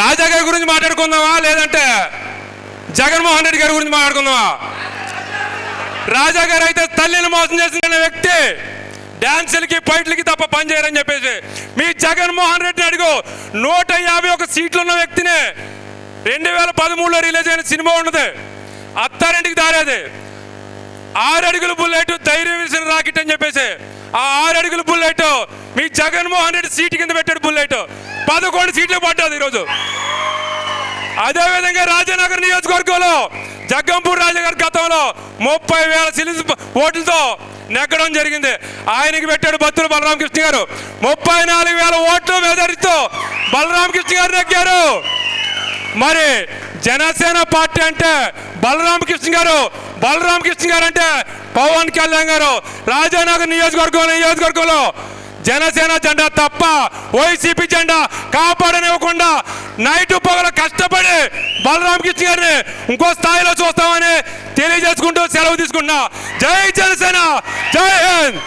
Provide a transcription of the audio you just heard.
రాజా గారి గురించి మాట్లాడుకుందామా? లేదంటే జగన్మోహన్ రెడ్డి గారి గురించి మాట్లాడుకుందామా? రాజా గారు అయితే తల్లిని మోసం చేసిన వ్యక్తి డ్యాన్సులకి పైట్లకి తప్ప పని చేయరని చెప్పేసి. మీ జగన్మోహన్ రెడ్డి అడుగు. నూట యాభై ఒక సీట్లు ఉన్న వ్యక్తిని రెండు వేల పదమూడులో రిలీజ్ అయిన సినిమా ఉన్నది. అత్తారింటికి దారేది. ఆరు అడుగుల బుల్లెట్ ధైర్యం వేసిన రాకెట్ అని చెప్పేసి. ఆ ఆరు అడుగుల బుల్లెట్ మీ జగన్మోహన్ రెడ్డి సీటు కింద పెట్టాడు బుల్లెట్. పడ్డది ఈరోజు. అదేవిధంగా రాజనగర్ నియోజకవర్గంలో జగ్గంపూర్ రాజగారి గతంలో ముప్పై వేల సిలిస్ ఓట్లతో నెగ్గడం జరిగింది. ఆయనకి పెట్టాడు బత్తులు బలరామకృష్ణ గారు. ముప్పై నాలుగు వేల ఓట్లు మెదడితో బలరామకృష్ణ గారు నెగ్గారు. మరి జనసేన పార్టీ అంటే బలరామకృష్ణ గారు బలరామకృష్ణ గారు అంటే పవన్ కళ్యాణ్ గారు. రాజానగర్ నియోజకవర్గం నియోజకవర్గంలో జనసేన జెండా తప్ప వైసీపీ జెండా కాపాడనివ్వకుండా నైట్ పగల కష్టపడి బలరామ్ బలరామకృష్ణ గారిని ఇంకో స్థాయిలో చూస్తామని తెలియజేసుకుంటూ సెలవు తీసుకుంటున్నా. జై జనసేన జై హింద్.